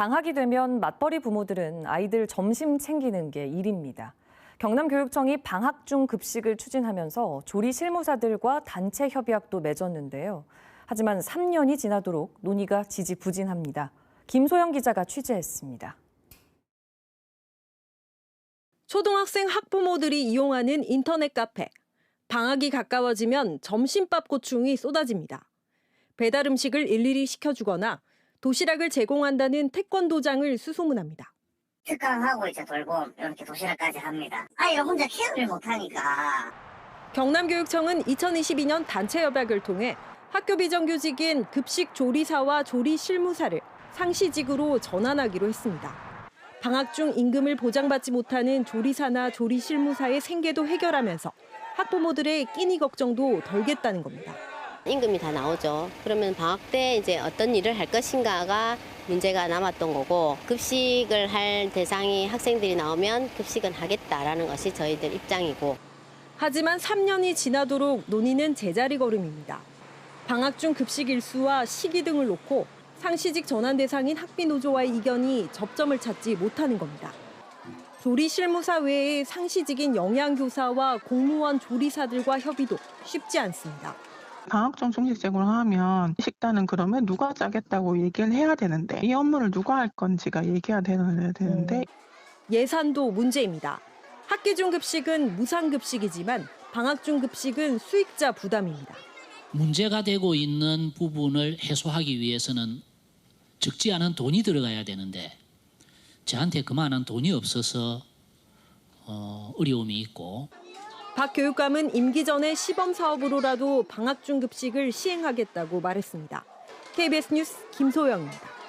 방학이 되면 맞벌이 부모들은 아이들 점심 챙기는 게 일입니다. 경남교육청이 방학 중 급식을 추진하면서 조리 실무사들과 단체 협약도 맺었는데요. 하지만 3년이 지나도록 논의가 지지부진합니다. 김소영 기자가 취재했습니다. 초등학생 학부모들이 이용하는 인터넷 카페. 방학이 가까워지면 점심밥 고충이 쏟아집니다. 배달 음식을 일일이 시켜주거나 도시락을 제공한다는 태권도장을 수소문합니다. 특강하고 이제 돌고 이렇게 도시락까지 합니다. 아이가 혼자 케어를 못하니까 경남교육청은 2022년 단체 협약을 통해 학교 비정규직인 급식 조리사와 조리 실무사를 상시직으로 전환하기로 했습니다. 방학 중 임금을 보장받지 못하는 조리사나 조리 실무사의 생계도 해결하면서 학부모들의 끼니 걱정도 덜겠다는 겁니다. 임금이 다 나오죠. 그러면 방학 때 이제 어떤 일을 할 것인가가 문제가 남았던 거고 급식을 할 대상이 학생들이 나오면 급식은 하겠다라는 것이 저희들 입장이고 하지만 3년이 지나도록 논의는 제자리 걸음입니다. 방학 중 급식 일수와 시기 등을 놓고 상시직 전환 대상인 학비 노조와의 이견이 접점을 찾지 못하는 겁니다. 조리 실무사 외에 상시직인 영양교사와 공무원 조리사들과 협의도 쉽지 않습니다. 방학 중 중식 제공을 하면 식단은 그러면 누가 짜겠다고 얘기를 해야 되는데 이 업무를 누가 할 건지가 얘기해야 되는- 되는데 예산도 문제입니다. 학기 중 급식은 무상 급식이지만 방학 중 급식은 수익자 부담입니다. 문제가 되고 있는 부분을 해소하기 위해서는 적지 않은 돈이 들어가야 되는데 저한테 그만한 돈이 없어서 어, 어려움이 있고 박 교육감은 임기 전에 시범 사업으로라도 방학 중 급식을 시행하겠다고 말했습니다. KBS 뉴스 김소영입니다.